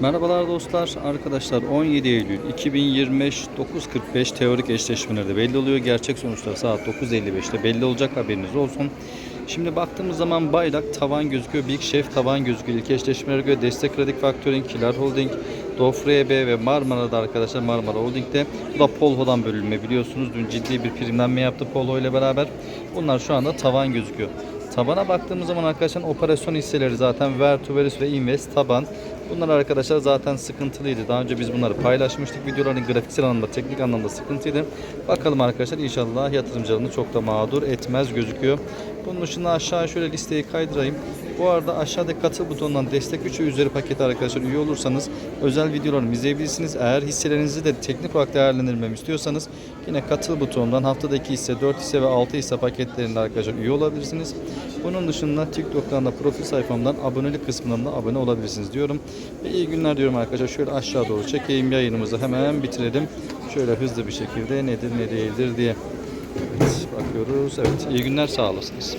Merhabalar dostlar, arkadaşlar 17 Eylül 2025 9.45 teorik eşleşmelerde belli oluyor. Gerçek sonuçlar saat 9.55'te belli olacak haberiniz olsun. Şimdi baktığımız zaman bayrak tavan gözüküyor. Big Chef tavan gözüküyor. İlk eşleşmelere göre Destek Kredi Factoring, Kilar Holding, Dofre EB ve Marmara'da arkadaşlar Marmara Holding'de. Bu da Polho'dan bölünme biliyorsunuz. Dün ciddi bir primlenme yaptı Polho ile beraber. Bunlar şu anda tavan gözüküyor. Tabana baktığımız zaman arkadaşlar operasyon hisseleri zaten Vertuverus ve Invest taban. Bunlar arkadaşlar zaten sıkıntılıydı. Daha önce biz bunları paylaşmıştık. Videoların grafiksel anlamda, teknik anlamda sıkıntıydı. Bakalım arkadaşlar inşallah yatırımcılarını çok da mağdur etmez gözüküyor. Bunun dışında aşağı şöyle listeyi kaydırayım. Bu arada aşağıdaki katıl butonundan destek 3'ü üzeri paketi arkadaşlar üye olursanız özel videolarımı izleyebilirsiniz. Eğer hisselerinizi de teknik olarak değerlendirmemi istiyorsanız yine katıl butonundan haftada 2 hisse, 4 hisse ve 6 hisse paketlerinde arkadaşlar üye olabilirsiniz. Bunun dışında TikTok'tan da profil sayfamdan abonelik kısmından da abone olabilirsiniz diyorum. Ve iyi günler diyorum arkadaşlar. Şöyle aşağı doğru çekeyim yayınımızı hemen bitirelim. Şöyle hızlı bir şekilde nedir ne değildir diye. Evet bakıyoruz. Evet iyi günler sağ olasınız.